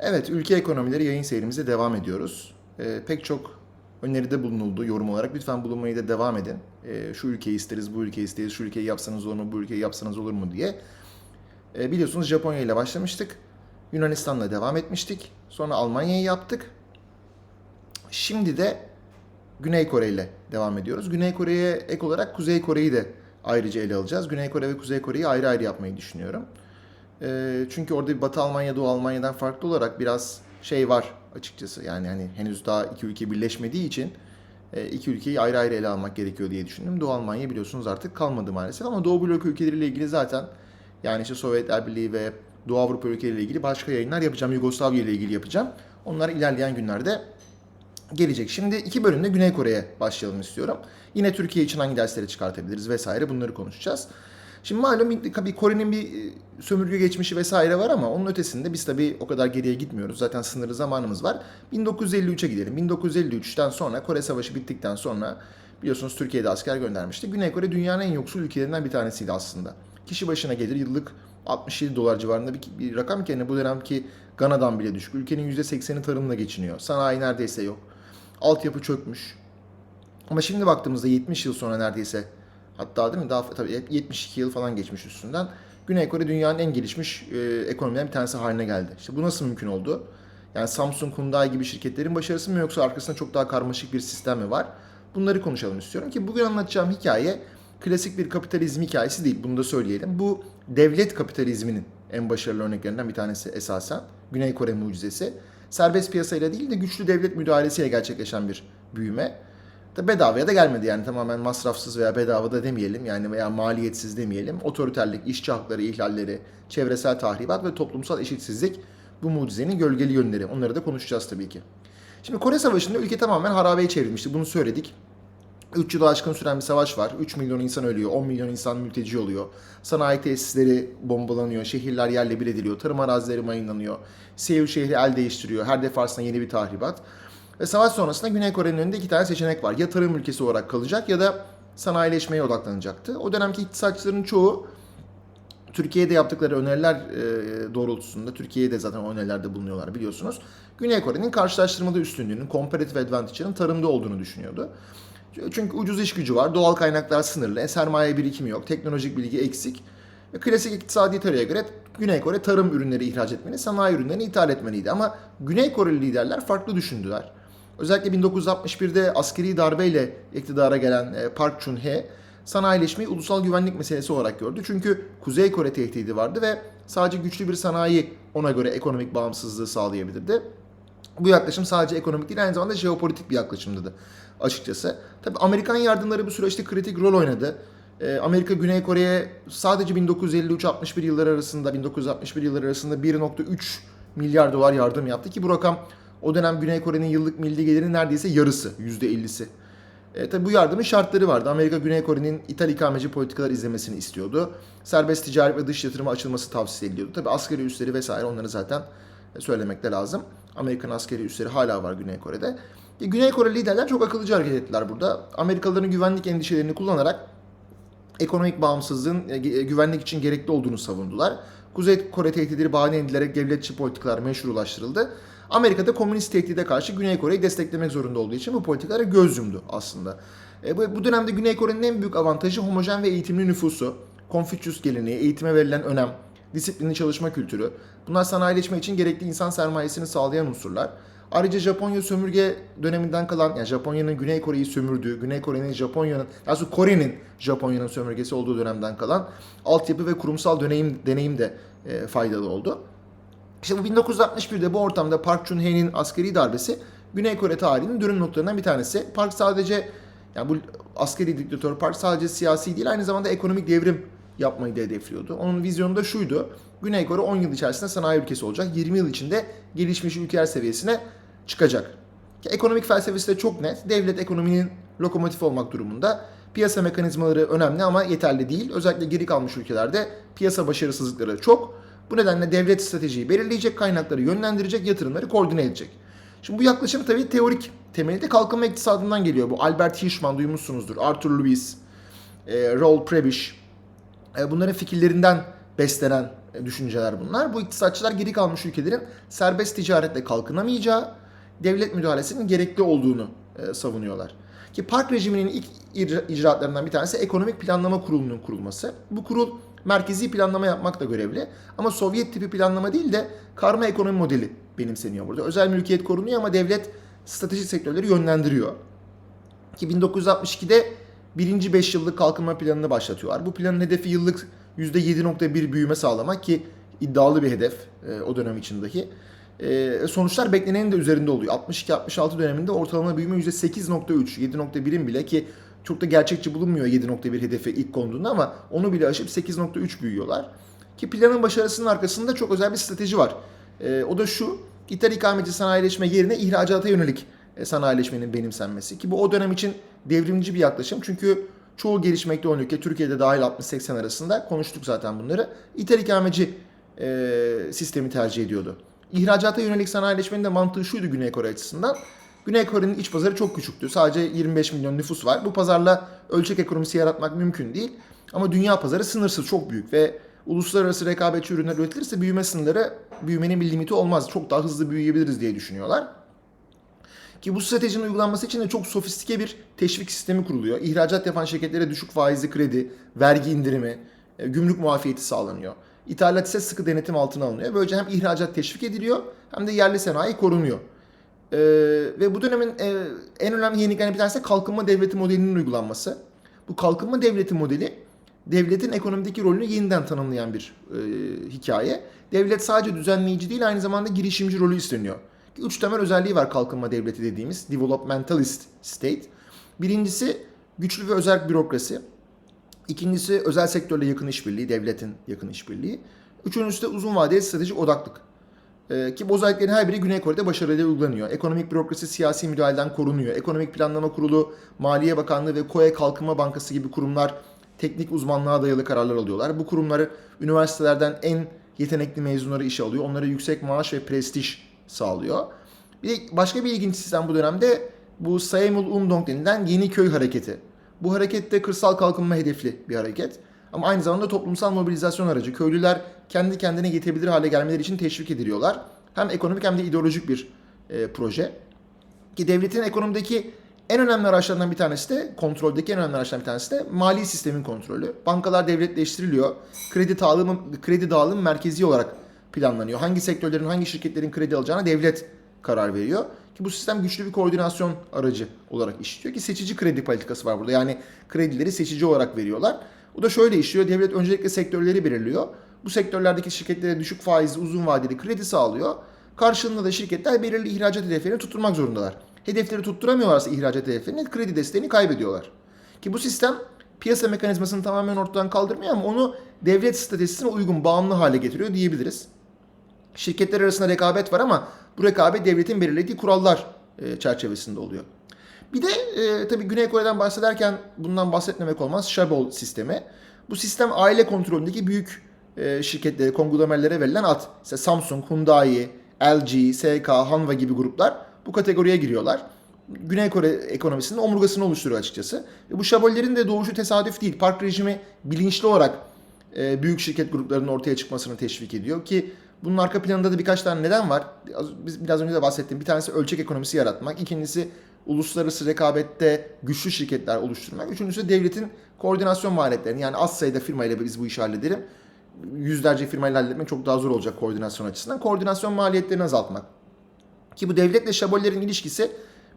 Evet, ülke ekonomileri yayın serimize devam ediyoruz. Ee, pek çok öneride bulunuldu yorum olarak. Lütfen bulunmayı da devam edin. Ee, şu ülkeyi isteriz, bu ülkeyi isteriz, şu ülkeyi yapsanız olur mu, bu ülkeyi yapsanız olur mu diye. Ee, biliyorsunuz Japonya ile başlamıştık. Yunanistan'la devam etmiştik. Sonra Almanya'yı yaptık. Şimdi de Güney Kore ile devam ediyoruz. Güney Kore'ye ek olarak Kuzey Kore'yi de ayrıca ele alacağız. Güney Kore ve Kuzey Kore'yi ayrı ayrı yapmayı düşünüyorum. Ee, çünkü orada bir Batı Almanya, Doğu Almanya'dan farklı olarak biraz şey var açıkçası. Yani hani henüz daha iki ülke birleşmediği için e, iki ülkeyi ayrı ayrı ele almak gerekiyor diye düşündüm. Doğu Almanya biliyorsunuz artık kalmadı maalesef ama Doğu blok ülkeleriyle ilgili zaten yani işte Sovyetler Birliği ve Doğu Avrupa ülkeleriyle ilgili başka yayınlar yapacağım. Yugoslavya ile ilgili yapacağım. Onlar ilerleyen günlerde gelecek. Şimdi iki bölümde Güney Kore'ye başlayalım istiyorum. Yine Türkiye için hangi dersleri çıkartabiliriz vesaire bunları konuşacağız. Şimdi malum tabii Kore'nin bir e, sömürge geçmişi vesaire var ama onun ötesinde biz tabii o kadar geriye gitmiyoruz. Zaten sınırlı zamanımız var. 1953'e gidelim. 1953'ten sonra Kore Savaşı bittikten sonra biliyorsunuz Türkiye'de asker göndermişti. Güney Kore dünyanın en yoksul ülkelerinden bir tanesiydi aslında. Kişi başına gelir yıllık 67 dolar civarında bir, bir rakam ki yani bu dönemki Gana'dan bile düşük. Ülkenin %80'i tarımla geçiniyor. Sanayi neredeyse yok. Altyapı çökmüş. Ama şimdi baktığımızda 70 yıl sonra neredeyse hatta değil mi daha tabii hep 72 yıl falan geçmiş üstünden. Güney Kore dünyanın en gelişmiş e, ekonomiden bir tanesi haline geldi. İşte bu nasıl mümkün oldu? Yani Samsung, Hyundai gibi şirketlerin başarısı mı yoksa arkasında çok daha karmaşık bir sistem mi var? Bunları konuşalım istiyorum ki bugün anlatacağım hikaye klasik bir kapitalizm hikayesi değil. Bunu da söyleyelim. Bu devlet kapitalizminin en başarılı örneklerinden bir tanesi esasen. Güney Kore mucizesi. Serbest piyasayla değil de güçlü devlet müdahalesiyle gerçekleşen bir büyüme. Da bedavaya da gelmedi yani tamamen masrafsız veya bedava da demeyelim yani veya maliyetsiz demeyelim. Otoriterlik, işçi hakları ihlalleri, çevresel tahribat ve toplumsal eşitsizlik bu mucizenin gölgeli yönleri. Onları da konuşacağız tabii ki. Şimdi Kore Savaşı'nda ülke tamamen harabeye çevrilmişti. Bunu söyledik. 3 yılı aşkın süren bir savaş var. 3 milyon insan ölüyor, 10 milyon insan mülteci oluyor. Sanayi tesisleri bombalanıyor, şehirler yerle bir ediliyor, tarım arazileri mayınlanıyor. Seul şehri el değiştiriyor, her defasında yeni bir tahribat. Ve savaş sonrasında Güney Kore'nin önünde iki tane seçenek var. Ya tarım ülkesi olarak kalacak ya da sanayileşmeye odaklanacaktı. O dönemki iktisatçıların çoğu Türkiye'de yaptıkları öneriler e, doğrultusunda, Türkiye'de de zaten o önerilerde bulunuyorlar biliyorsunuz. Güney Kore'nin karşılaştırmalı üstünlüğünün, comparative advantage'ının tarımda olduğunu düşünüyordu. Çünkü ucuz iş gücü var, doğal kaynaklar sınırlı, e, sermaye birikimi yok, teknolojik bilgi eksik. Ve klasik iktisadi teoriye göre Güney Kore tarım ürünleri ihraç etmeli, sanayi ürünlerini ithal etmeliydi. Ama Güney Koreli liderler farklı düşündüler. Özellikle 1961'de askeri darbeyle iktidara gelen e, Park Chung-hee sanayileşmeyi ulusal güvenlik meselesi olarak gördü. Çünkü Kuzey Kore tehdidi vardı ve sadece güçlü bir sanayi ona göre ekonomik bağımsızlığı sağlayabilirdi. Bu yaklaşım sadece ekonomik değil aynı zamanda jeopolitik bir yaklaşımdı açıkçası. Tabii Amerikan yardımları bu süreçte kritik rol oynadı. Ee, Amerika Güney Kore'ye sadece 1953-61 yılları arasında 1961 yılları arasında 1.3 milyar dolar yardım yaptı ki bu rakam o dönem Güney Kore'nin yıllık milli gelirinin neredeyse yarısı, %50'si. E, tabi bu yardımın şartları vardı. Amerika Güney Kore'nin ithal ikameci politikalar izlemesini istiyordu. Serbest ticaret ve dış yatırıma açılması tavsiye ediliyordu. Tabi askeri üsleri vesaire onları zaten söylemek de lazım. Amerikan askeri üsleri hala var Güney Kore'de. E, Güney Kore liderler çok akıllıca hareket ettiler burada. Amerikalıların güvenlik endişelerini kullanarak ekonomik bağımsızlığın e, güvenlik için gerekli olduğunu savundular. Kuzey Kore tehditleri bahane edilerek devletçi politikalar meşrulaştırıldı. Amerika'da komünist tehdide karşı Güney Kore'yi desteklemek zorunda olduğu için bu politikalara göz yumdu aslında. E, bu, dönemde Güney Kore'nin en büyük avantajı homojen ve eğitimli nüfusu, Konfüçyüs geleneği, eğitime verilen önem, disiplinli çalışma kültürü. Bunlar sanayileşme için gerekli insan sermayesini sağlayan unsurlar. Ayrıca Japonya sömürge döneminden kalan, yani Japonya'nın Güney Kore'yi sömürdüğü, Güney Kore'nin Japonya'nın, aslında Kore'nin Japonya'nın sömürgesi olduğu dönemden kalan altyapı ve kurumsal deneyim, deneyim de e, faydalı oldu. İşte bu 1961'de bu ortamda Park Chung-hee'nin askeri darbesi Güney Kore tarihinin dönüm noktalarından bir tanesi. Park sadece yani bu askeri diktatör Park sadece siyasi değil aynı zamanda ekonomik devrim yapmayı da hedefliyordu. Onun vizyonu da şuydu. Güney Kore 10 yıl içerisinde sanayi ülkesi olacak. 20 yıl içinde gelişmiş ülkeler seviyesine çıkacak. Ekonomik felsefesi de çok net. Devlet ekonominin lokomotif olmak durumunda. Piyasa mekanizmaları önemli ama yeterli değil. Özellikle geri kalmış ülkelerde piyasa başarısızlıkları çok. Bu nedenle devlet stratejiyi belirleyecek, kaynakları yönlendirecek, yatırımları koordine edecek. Şimdi bu yaklaşım tabii teorik temeli de kalkınma iktisadından geliyor. Bu Albert Hirschman duymuşsunuzdur. Arthur Lewis, e, Raoul Prebisch. E, bunların fikirlerinden beslenen e, düşünceler bunlar. Bu iktisatçılar geri kalmış ülkelerin serbest ticaretle kalkınamayacağı, devlet müdahalesinin gerekli olduğunu e, savunuyorlar. Ki park rejiminin ilk icra- icraatlarından bir tanesi ekonomik planlama kurulunun kurulması. Bu kurul merkezi planlama yapmakla görevli ama Sovyet tipi planlama değil de karma ekonomi modeli benimseniyor burada. Özel mülkiyet korunuyor ama devlet stratejik sektörleri yönlendiriyor. Ki 1962'de birinci 5 yıllık kalkınma planını başlatıyorlar. Bu planın hedefi yıllık %7.1 büyüme sağlamak ki iddialı bir hedef e, o dönem içindeki. E, sonuçlar beklenenin de üzerinde oluyor. 62-66 döneminde ortalama büyüme %8.3, 7.1'in bile ki çok da gerçekçi bulunmuyor 7.1 hedefi ilk konduğunda ama onu bile aşıp 8.3 büyüyorlar. Ki planın başarısının arkasında çok özel bir strateji var. E, o da şu, ithal ikameci sanayileşme yerine ihracata yönelik sanayileşmenin benimsenmesi. Ki bu o dönem için devrimci bir yaklaşım. Çünkü çoğu gelişmekte olan ülke, Türkiye'de dahil 60-80 arasında konuştuk zaten bunları. İthal ikameci e, sistemi tercih ediyordu. İhracata yönelik sanayileşmenin de mantığı şuydu Güney Kore açısından. Güney Kore'nin iç pazarı çok küçüktü. Sadece 25 milyon nüfus var. Bu pazarla ölçek ekonomisi yaratmak mümkün değil. Ama dünya pazarı sınırsız, çok büyük ve uluslararası rekabetçi ürünler üretilirse büyüme sınırları, büyümenin bir limiti olmaz. Çok daha hızlı büyüyebiliriz diye düşünüyorlar. Ki bu stratejinin uygulanması için de çok sofistike bir teşvik sistemi kuruluyor. İhracat yapan şirketlere düşük faizli kredi, vergi indirimi, e, gümrük muafiyeti sağlanıyor. İthalat ise sıkı denetim altına alınıyor. Böylece hem ihracat teşvik ediliyor hem de yerli sanayi korunuyor. Ee, ve bu dönemin e, en önemli yeniliklerinden bir tanesi kalkınma devleti modelinin uygulanması. Bu kalkınma devleti modeli devletin ekonomideki rolünü yeniden tanımlayan bir e, hikaye. Devlet sadece düzenleyici değil aynı zamanda girişimci rolü isteniyor. Üç temel özelliği var kalkınma devleti dediğimiz developmentalist state. Birincisi güçlü ve özel bürokrasi. İkincisi özel sektörle yakın işbirliği, devletin yakın işbirliği. Üçüncüsü de uzun vadeli stratejik odaklık. Ee, ki bu özelliklerin her biri Güney Kore'de başarıyla uygulanıyor. Ekonomik bürokrasi siyasi müdahaleden korunuyor. Ekonomik Planlama Kurulu, Maliye Bakanlığı ve Koe Kalkınma Bankası gibi kurumlar teknik uzmanlığa dayalı kararlar alıyorlar. Bu kurumları üniversitelerden en yetenekli mezunları işe alıyor. Onlara yüksek maaş ve prestij sağlıyor. Bir de başka bir ilginç sistem bu dönemde bu Saemul Umdong denilen yeni köy hareketi. Bu harekette kırsal kalkınma hedefli bir hareket. Ama aynı zamanda toplumsal mobilizasyon aracı. Köylüler kendi kendine yetebilir hale gelmeleri için teşvik ediliyorlar. Hem ekonomik hem de ideolojik bir e, proje. Ki devletin ekonomideki en önemli araçlarından bir tanesi de, kontroldeki en önemli araçlardan bir tanesi de mali sistemin kontrolü. Bankalar devletleştiriliyor. Kredi dağılımı, kredi dağılımı merkezi olarak planlanıyor. Hangi sektörlerin, hangi şirketlerin kredi alacağına devlet karar veriyor. Ki bu sistem güçlü bir koordinasyon aracı olarak işliyor ki seçici kredi politikası var burada. Yani kredileri seçici olarak veriyorlar. O da şöyle işliyor. Devlet öncelikle sektörleri belirliyor. Bu sektörlerdeki şirketlere düşük faizli uzun vadeli kredi sağlıyor. Karşılığında da şirketler belirli ihracat hedeflerini tutturmak zorundalar. Hedefleri tutturamıyorlarsa ihracat hedeflerini kredi desteğini kaybediyorlar. Ki bu sistem piyasa mekanizmasını tamamen ortadan kaldırmıyor ama onu devlet stratejisine uygun, bağımlı hale getiriyor diyebiliriz. Şirketler arasında rekabet var ama bu rekabet devletin belirlediği kurallar e, çerçevesinde oluyor. Bir de e, tabii Güney Kore'den bahsederken bundan bahsetmemek olmaz. Shabol sistemi. Bu sistem aile kontrolündeki büyük e, şirketlere, konglomerlere verilen ad. İşte Samsung, Hyundai, LG, SK, Hanwha gibi gruplar bu kategoriye giriyorlar. Güney Kore ekonomisinin omurgasını oluşturuyor açıkçası. Ve bu şabollerin de doğuşu tesadüf değil. Park rejimi bilinçli olarak e, büyük şirket gruplarının ortaya çıkmasını teşvik ediyor ki bunun arka planında da birkaç tane neden var. Biz biraz önce de bahsettim. Bir tanesi ölçek ekonomisi yaratmak. İkincisi uluslararası rekabette güçlü şirketler oluşturmak. Üçüncüsü devletin koordinasyon maliyetlerini. Yani az sayıda firmayla biz bu işi halledelim. Yüzlerce firmayla halletmek çok daha zor olacak koordinasyon açısından. Koordinasyon maliyetlerini azaltmak. Ki bu devletle şabollerin ilişkisi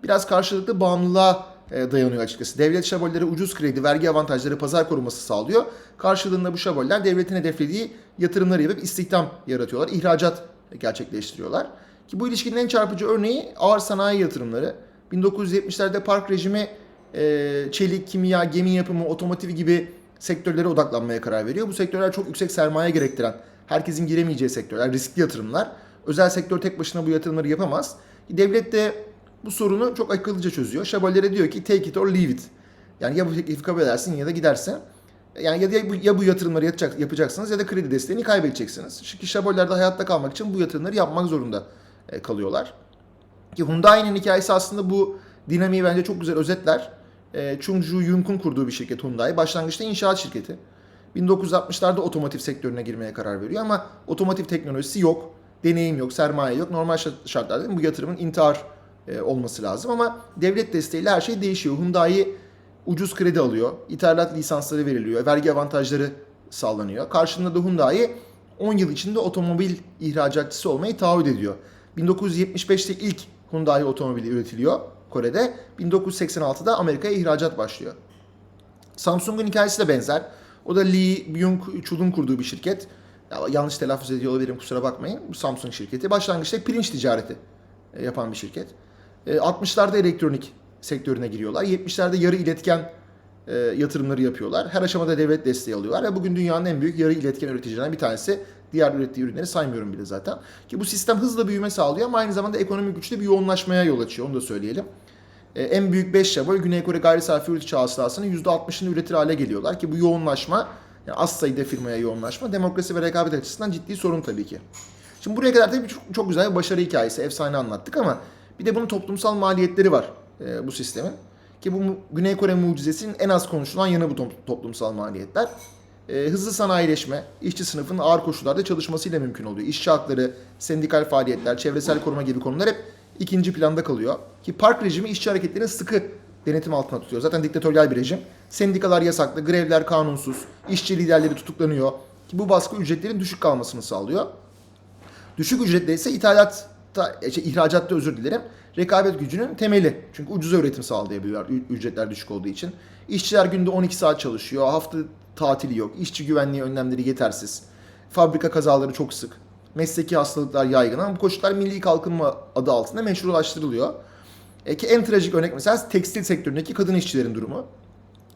biraz karşılıklı bağımlılığa dayanıyor açıkçası. Devlet şabollere ucuz kredi, vergi avantajları, pazar koruması sağlıyor. Karşılığında bu şaboller devletin hedeflediği yatırımları yapıp istihdam yaratıyorlar. ihracat gerçekleştiriyorlar. Ki bu ilişkinin en çarpıcı örneği ağır sanayi yatırımları. 1970'lerde park rejimi e, çelik, kimya, gemi yapımı, otomotiv gibi sektörlere odaklanmaya karar veriyor. Bu sektörler çok yüksek sermaye gerektiren, herkesin giremeyeceği sektörler, riskli yatırımlar. Özel sektör tek başına bu yatırımları yapamaz. Devlet de bu sorunu çok akıllıca çözüyor. Şabollere diyor ki take it or leave it. Yani ya bu teklifi kabul edersin ya da gidersin. Yani ya, bu, ya bu yatırımları yapacak, yapacaksınız ya da kredi desteğini kaybedeceksiniz. Çünkü şaboller de hayatta kalmak için bu yatırımları yapmak zorunda e, kalıyorlar. Ki Hyundai'nin hikayesi aslında bu dinamiği bence çok güzel özetler. E, Chung Ju Yunk'un kurduğu bir şirket Hyundai. Başlangıçta inşaat şirketi. 1960'larda otomotiv sektörüne girmeye karar veriyor ama otomotiv teknolojisi yok, deneyim yok, sermaye yok. Normal şart- şartlarda bu yatırımın intihar e, olması lazım ama devlet desteğiyle her şey değişiyor. Hyundai ucuz kredi alıyor, ithalat lisansları veriliyor, vergi avantajları sağlanıyor. Karşılığında da Hyundai 10 yıl içinde otomobil ihracatçısı olmayı taahhüt ediyor. 1975'te ilk Hyundai otomobili üretiliyor Kore'de. 1986'da Amerika'ya ihracat başlıyor. Samsung'un hikayesi de benzer. O da Lee Byung-chul'un kurduğu bir şirket. Ya, yanlış telaffuz ediyor olabilirim kusura bakmayın. Samsung şirketi. Başlangıçta pirinç ticareti e, yapan bir şirket. E, 60'larda elektronik sektörüne giriyorlar. 70'lerde yarı iletken e, yatırımları yapıyorlar. Her aşamada devlet desteği alıyorlar ve bugün dünyanın en büyük yarı iletken üreticilerinden bir tanesi. Diğer ürettiği ürünleri saymıyorum bile zaten. Ki bu sistem hızla büyüme sağlıyor ama aynı zamanda ekonomik güçte bir yoğunlaşmaya yol açıyor. Onu da söyleyelim. E, en büyük 5 şabol Güney Kore gayri safi üretici hasılasının %60'ını üretir hale geliyorlar ki bu yoğunlaşma yani az sayıda firmaya yoğunlaşma demokrasi ve rekabet açısından ciddi sorun tabii ki. Şimdi buraya kadar tabii çok, çok güzel bir başarı hikayesi, efsane anlattık ama bir de bunun toplumsal maliyetleri var e, bu sistemin. Ki bu Güney Kore mucizesinin en az konuşulan yanı bu to- toplumsal maliyetler. E, hızlı sanayileşme, işçi sınıfının ağır koşullarda çalışmasıyla mümkün oluyor. İşçi hakları, sendikal faaliyetler, çevresel koruma gibi konular hep ikinci planda kalıyor. Ki park rejimi işçi hareketlerini sıkı denetim altına tutuyor. Zaten diktatöryal bir rejim. Sendikalar yasaklı, grevler kanunsuz, işçi liderleri tutuklanıyor. Ki bu baskı ücretlerin düşük kalmasını sağlıyor. Düşük ücretle ise ithalatta, e, şey, ihracatta özür dilerim. Rekabet gücünün temeli. Çünkü ucuza üretim sağlayabiliyorlar ücretler düşük olduğu için. İşçiler günde 12 saat çalışıyor. Hafta tatili yok. İşçi güvenliği önlemleri yetersiz. Fabrika kazaları çok sık. Mesleki hastalıklar yaygın ama bu koşullar milli kalkınma adı altında meşrulaştırılıyor. E ki en trajik örnek mesela tekstil sektöründeki kadın işçilerin durumu.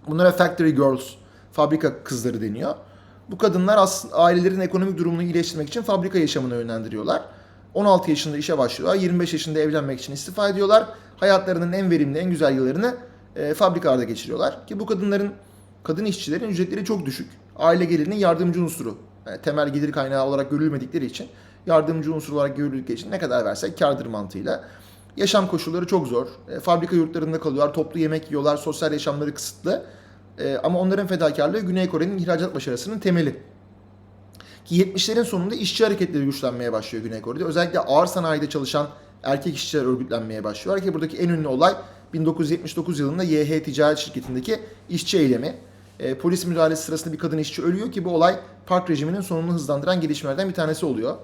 Bunlara factory girls, fabrika kızları deniyor. Bu kadınlar aslında ailelerin ekonomik durumunu iyileştirmek için fabrika yaşamına yönlendiriyorlar. 16 yaşında işe başlıyorlar, 25 yaşında evlenmek için istifa ediyorlar. Hayatlarının en verimli, en güzel yıllarını e, fabrikalarda geçiriyorlar. Ki bu kadınların, kadın işçilerin ücretleri çok düşük. Aile gelirinin yardımcı unsuru. Yani temel gelir kaynağı olarak görülmedikleri için yardımcı unsur olarak görüldükleri için ne kadar versek kardır mantığıyla. Yaşam koşulları çok zor. E, fabrika yurtlarında kalıyorlar, toplu yemek yiyorlar, sosyal yaşamları kısıtlı. E, ama onların fedakarlığı Güney Kore'nin ihracat başarısının temeli. Ki 70'lerin sonunda işçi hareketleri güçlenmeye başlıyor Güney Kore'de. Özellikle ağır sanayide çalışan erkek işçiler örgütlenmeye başlıyorlar ki buradaki en ünlü olay 1979 yılında YH Ticaret Şirketi'ndeki işçi eylemi. E, polis müdahalesi sırasında bir kadın işçi ölüyor ki bu olay park rejiminin sonunu hızlandıran gelişmelerden bir tanesi oluyor.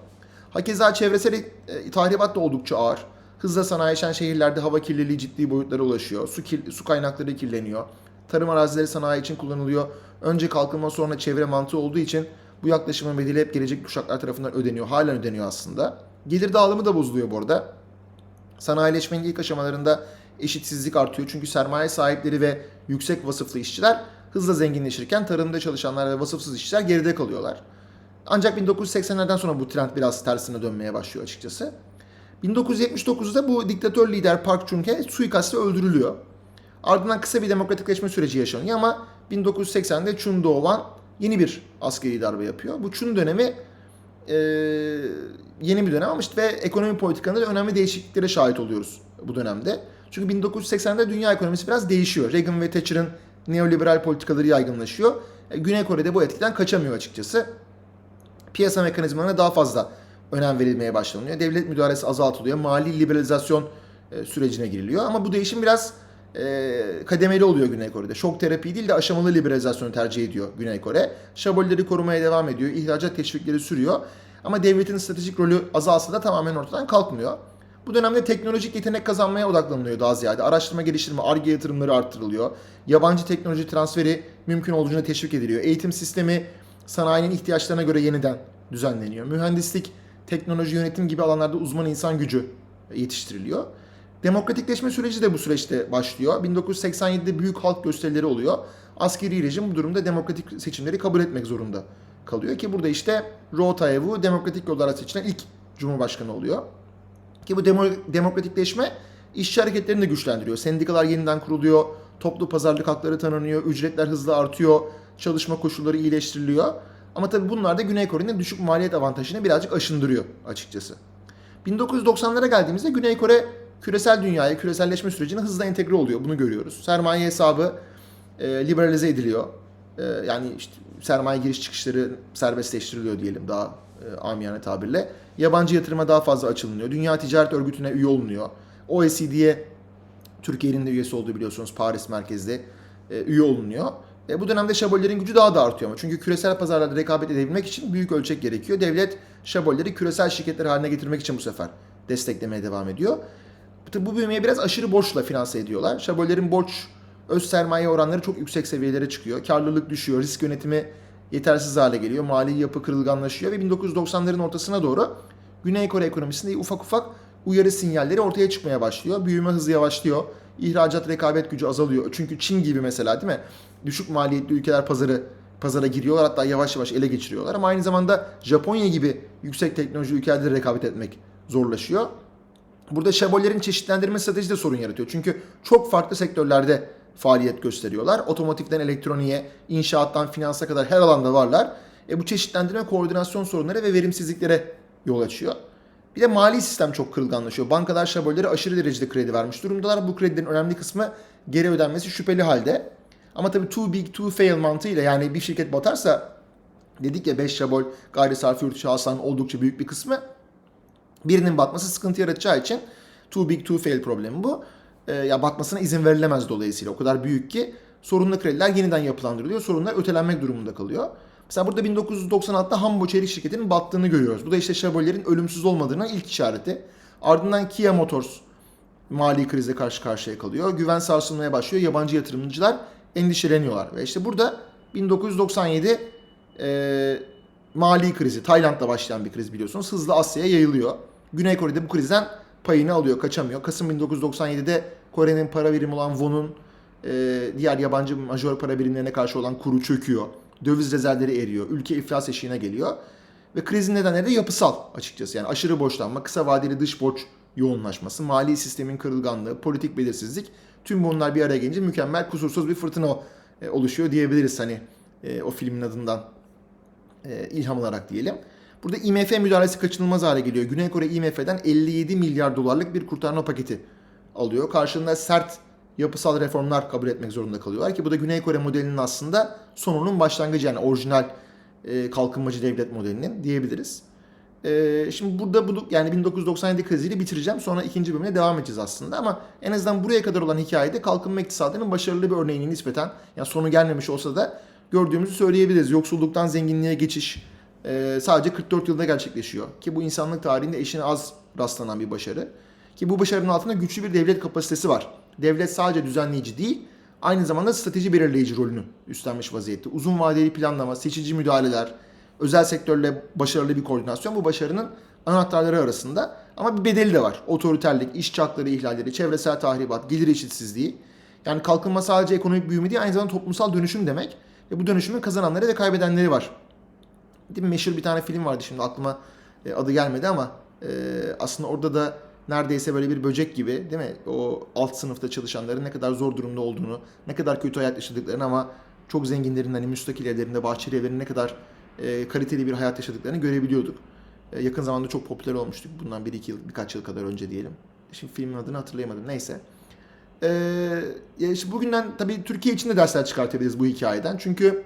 Hakeza çevresel e, tahribat da oldukça ağır. Hızla sanayileşen şehirlerde hava kirliliği ciddi boyutlara ulaşıyor. Su, kir- su kaynakları kirleniyor. Tarım arazileri sanayi için kullanılıyor. Önce kalkınma sonra çevre mantığı olduğu için bu yaklaşımın bedeli hep gelecek kuşaklar tarafından ödeniyor. Halen ödeniyor aslında. Gelir dağılımı da bozuluyor bu arada. Sanayileşmenin ilk aşamalarında eşitsizlik artıyor. Çünkü sermaye sahipleri ve yüksek vasıflı işçiler hızla zenginleşirken tarımda çalışanlar ve vasıfsız işçiler geride kalıyorlar. Ancak 1980'lerden sonra bu trend biraz tersine dönmeye başlıyor açıkçası. 1979'da bu diktatör lider Park Chung-hee suikastle öldürülüyor. Ardından kısa bir demokratikleşme süreci yaşanıyor ama 1980'de Chun Doo-hwan yeni bir askeri darbe yapıyor. Bu Chun dönemi e, yeni bir dönem ama işte ve ekonomi politikanın da önemli değişikliklere şahit oluyoruz bu dönemde. Çünkü 1980'de dünya ekonomisi biraz değişiyor. Reagan ve Thatcher'ın neoliberal politikaları yaygınlaşıyor. E, Güney Kore'de bu etkiden kaçamıyor açıkçası. Piyasa mekanizmalarına daha fazla önem verilmeye başlanıyor. Devlet müdahalesi azaltılıyor. Mali liberalizasyon e, sürecine giriliyor. Ama bu değişim biraz e, kademeli oluyor Güney Kore'de. Şok terapi değil de aşamalı liberalizasyonu tercih ediyor Güney Kore. Şabolleri korumaya devam ediyor. İhracat teşvikleri sürüyor. Ama devletin stratejik rolü azalsa da tamamen ortadan kalkmıyor. Bu dönemde teknolojik yetenek kazanmaya odaklanılıyor daha ziyade. Araştırma geliştirme, ARGE yatırımları arttırılıyor. Yabancı teknoloji transferi mümkün olduğunca teşvik ediliyor. Eğitim sistemi sanayinin ihtiyaçlarına göre yeniden düzenleniyor. Mühendislik, teknoloji yönetim gibi alanlarda uzman insan gücü yetiştiriliyor. Demokratikleşme süreci de bu süreçte başlıyor. 1987'de büyük halk gösterileri oluyor. Askeri rejim bu durumda demokratik seçimleri kabul etmek zorunda kalıyor ki burada işte Roh Tae-woo demokratik yollara seçilen ilk cumhurbaşkanı oluyor. Ki bu demo- demokratikleşme işçi hareketlerini de güçlendiriyor. Sendikalar yeniden kuruluyor, toplu pazarlık hakları tanınıyor, ücretler hızla artıyor, çalışma koşulları iyileştiriliyor. Ama tabii bunlar da Güney Kore'nin düşük maliyet avantajını birazcık aşındırıyor açıkçası. 1990'lara geldiğimizde Güney Kore küresel dünyaya, küreselleşme sürecine hızla entegre oluyor. Bunu görüyoruz. Sermaye hesabı e, liberalize ediliyor. e, yani işte sermaye giriş çıkışları serbestleştiriliyor diyelim daha e, amiyane tabirle. Yabancı yatırıma daha fazla açılınıyor. Dünya Ticaret Örgütü'ne üye olunuyor. OECD'ye Türkiye'nin de üyesi olduğu biliyorsunuz Paris merkezde e, üye olunuyor. E, bu dönemde şabollerin gücü daha da artıyor ama çünkü küresel pazarlarda rekabet edebilmek için büyük ölçek gerekiyor. Devlet şabolleri küresel şirketler haline getirmek için bu sefer desteklemeye devam ediyor. Bu büyümeye biraz aşırı borçla finanse ediyorlar. Şabollerin borç öz sermaye oranları çok yüksek seviyelere çıkıyor. Karlılık düşüyor, risk yönetimi yetersiz hale geliyor. Mali yapı kırılganlaşıyor ve 1990'ların ortasına doğru Güney Kore ekonomisinde ufak ufak uyarı sinyalleri ortaya çıkmaya başlıyor. Büyüme hızı yavaşlıyor. İhracat rekabet gücü azalıyor. Çünkü Çin gibi mesela değil mi? Düşük maliyetli ülkeler pazarı pazara giriyorlar hatta yavaş yavaş ele geçiriyorlar ama aynı zamanda Japonya gibi yüksek teknoloji ülkelerde rekabet etmek zorlaşıyor. Burada şabollerin çeşitlendirme stratejisi de sorun yaratıyor. Çünkü çok farklı sektörlerde faaliyet gösteriyorlar. Otomotivden elektroniğe, inşaattan finansa kadar her alanda varlar. E bu çeşitlendirme koordinasyon sorunları ve verimsizliklere yol açıyor. Bir de mali sistem çok kırılganlaşıyor. Bankalar şabolleri aşırı derecede kredi vermiş durumdalar. Bu kredilerin önemli kısmı geri ödenmesi şüpheli halde. Ama tabii too big to fail mantığıyla yani bir şirket batarsa dedik ya 5 şabol gayri sarfi yurt içi hasılanın oldukça büyük bir kısmı birinin batması sıkıntı yaratacağı için too big to fail problemi bu. Ee, ya batmasına izin verilemez dolayısıyla o kadar büyük ki sorunlu krediler yeniden yapılandırılıyor. Sorunlar ötelenmek durumunda kalıyor. Mesela burada 1996'da Hambo Çelik şirketinin battığını görüyoruz. Bu da işte Chevrolet'lerin ölümsüz olmadığına ilk işareti. Ardından Kia Motors mali krize karşı karşıya kalıyor. Güven sarsılmaya başlıyor. Yabancı yatırımcılar endişeleniyorlar. Ve işte burada 1997 e, mali krizi, Tayland'da başlayan bir kriz biliyorsunuz. Hızlı Asya'ya yayılıyor. Güney Kore'de bu krizden payını alıyor, kaçamıyor. Kasım 1997'de Kore'nin para birimi olan won'un e, diğer yabancı majör para birimlerine karşı olan kuru çöküyor. Döviz rezervleri eriyor. Ülke iflas eşiğine geliyor. Ve krizin nedenleri de yapısal açıkçası. Yani aşırı borçlanma, kısa vadeli dış borç yoğunlaşması, mali sistemin kırılganlığı, politik belirsizlik. Tüm bunlar bir araya gelince mükemmel, kusursuz bir fırtına e, oluşuyor diyebiliriz hani e, o filmin adından e, ilham alarak diyelim. Burada IMF müdahalesi kaçınılmaz hale geliyor. Güney Kore IMF'den 57 milyar dolarlık bir kurtarma paketi alıyor. Karşılığında sert yapısal reformlar kabul etmek zorunda kalıyorlar ki bu da Güney Kore modelinin aslında sonunun başlangıcı yani orijinal e, kalkınmacı devlet modelinin diyebiliriz. E, şimdi burada bu yani 1997 kriziyle bitireceğim. Sonra ikinci bölümüne devam edeceğiz aslında ama en azından buraya kadar olan hikayede kalkınma iktisadının başarılı bir örneğini nispeten yani sonu gelmemiş olsa da gördüğümüzü söyleyebiliriz. Yoksulluktan zenginliğe geçiş e, sadece 44 yılda gerçekleşiyor. Ki bu insanlık tarihinde eşine az rastlanan bir başarı. Ki bu başarının altında güçlü bir devlet kapasitesi var. Devlet sadece düzenleyici değil, aynı zamanda strateji belirleyici rolünü üstlenmiş vaziyette. Uzun vadeli planlama, seçici müdahaleler, özel sektörle başarılı bir koordinasyon bu başarının anahtarları arasında. Ama bir bedeli de var. Otoriterlik, iş çakları ihlalleri, çevresel tahribat, gelir eşitsizliği. Yani kalkınma sadece ekonomik büyüme değil, aynı zamanda toplumsal dönüşüm demek. Ve bu dönüşümün kazananları ve kaybedenleri var. Değil mi? Meşhur bir tane film vardı şimdi aklıma e, adı gelmedi ama e, aslında orada da neredeyse böyle bir böcek gibi değil mi? O alt sınıfta çalışanların ne kadar zor durumda olduğunu, ne kadar kötü hayat yaşadıklarını ama çok zenginlerin hani müstakil evlerinde, bahçeli evlerinde ne kadar e, kaliteli bir hayat yaşadıklarını görebiliyorduk. E, yakın zamanda çok popüler olmuştuk. Bundan bir iki yıl, birkaç yıl kadar önce diyelim. Şimdi filmin adını hatırlayamadım. Neyse. E, işte bugünden tabii Türkiye için de dersler çıkartabiliriz bu hikayeden. Çünkü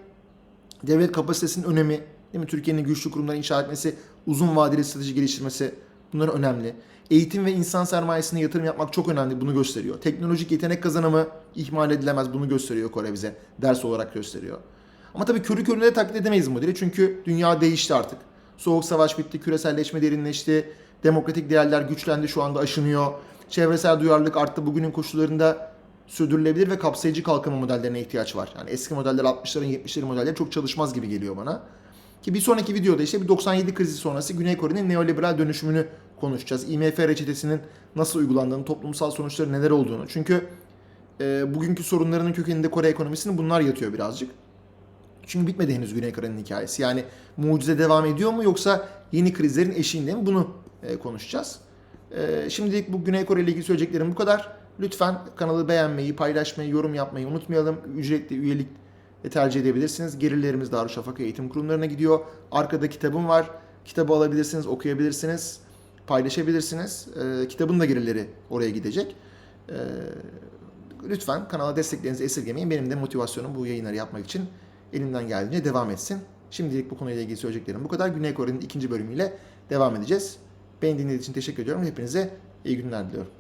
devlet kapasitesinin önemi, değil mi? Türkiye'nin güçlü kurumları inşa etmesi, uzun vadeli strateji geliştirmesi bunlar önemli. Eğitim ve insan sermayesine yatırım yapmak çok önemli. Bunu gösteriyor. Teknolojik yetenek kazanımı ihmal edilemez. Bunu gösteriyor Kore bize. Ders olarak gösteriyor. Ama tabii körü körüne de taklit edemeyiz modeli. Çünkü dünya değişti artık. Soğuk savaş bitti, küreselleşme derinleşti. Demokratik değerler güçlendi, şu anda aşınıyor. Çevresel duyarlılık arttı. Bugünün koşullarında sürdürülebilir ve kapsayıcı kalkınma modellerine ihtiyaç var. Yani eski modeller 60'ların 70'lerin modelleri çok çalışmaz gibi geliyor bana. Ki bir sonraki videoda işte bir 97 krizi sonrası Güney Kore'nin neoliberal dönüşümünü konuşacağız. IMF reçetesinin nasıl uygulandığını, toplumsal sonuçları neler olduğunu. Çünkü e, bugünkü sorunlarının kökeninde Kore ekonomisinin bunlar yatıyor birazcık. Çünkü bitmedi henüz Güney Kore'nin hikayesi. Yani mucize devam ediyor mu yoksa yeni krizlerin eşiğinde mi bunu e, konuşacağız. E, şimdilik bu Güney Kore ile ilgili söyleyeceklerim bu kadar. Lütfen kanalı beğenmeyi, paylaşmayı, yorum yapmayı unutmayalım. Ücretli üyelik tercih edebilirsiniz. Gelirlerimiz Darüşşafaka eğitim kurumlarına gidiyor. Arkada kitabım var. Kitabı alabilirsiniz, okuyabilirsiniz, paylaşabilirsiniz. E, kitabın da gelirleri oraya gidecek. E, lütfen kanala desteklerinizi esirgemeyin. Benim de motivasyonum bu yayınları yapmak için elimden geldiğince devam etsin. Şimdilik bu konuyla ilgili söyleyeceklerim bu kadar. Güney Kore'nin ikinci bölümüyle devam edeceğiz. Beni dinlediğiniz için teşekkür ediyorum. Hepinize iyi günler diliyorum.